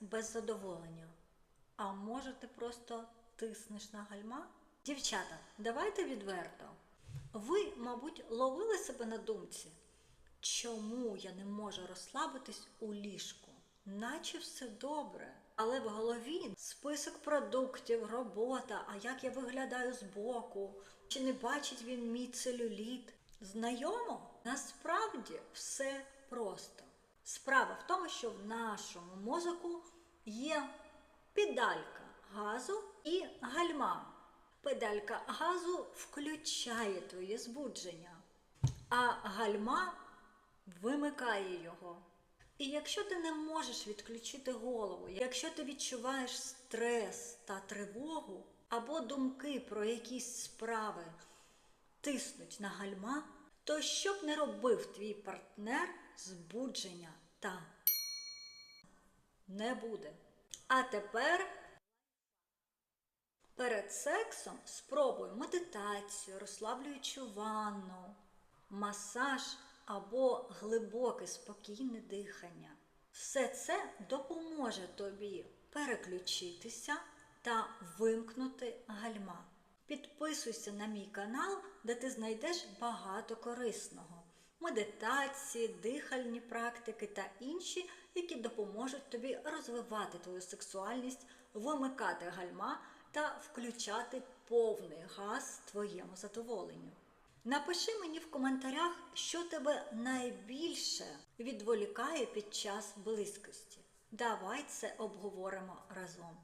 без задоволення. А може ти просто тиснеш на гальма? Дівчата, давайте відверто. Ви, мабуть, ловили себе на думці, чому я не можу розслабитись у ліжку? Наче все добре. Але в голові список продуктів, робота, а як я виглядаю збоку, чи не бачить він мій целюліт. Знайомо? Насправді все просто. Справа в тому, що в нашому мозку є педалька газу і гальма. Педалька газу включає твоє збудження, а гальма вимикає його. І якщо ти не можеш відключити голову, якщо ти відчуваєш стрес та тривогу, або думки про якісь справи тиснуть на гальма, то що б не робив твій партнер, збудження та не буде. А тепер перед сексом спробуй медитацію, розслаблюючу ванну, масаж або глибоке спокійне дихання. Все це допоможе тобі переключитися та вимкнути гальма. Підписуйся на мій канал, де ти знайдеш багато корисного: медитації, дихальні практики та інші, які допоможуть тобі розвивати твою сексуальність, вимикати гальма та включати повний газ твоєму задоволенню. Напиши мені в коментарях, що тебе найбільше відволікає під час близькості. Давай це обговоримо разом.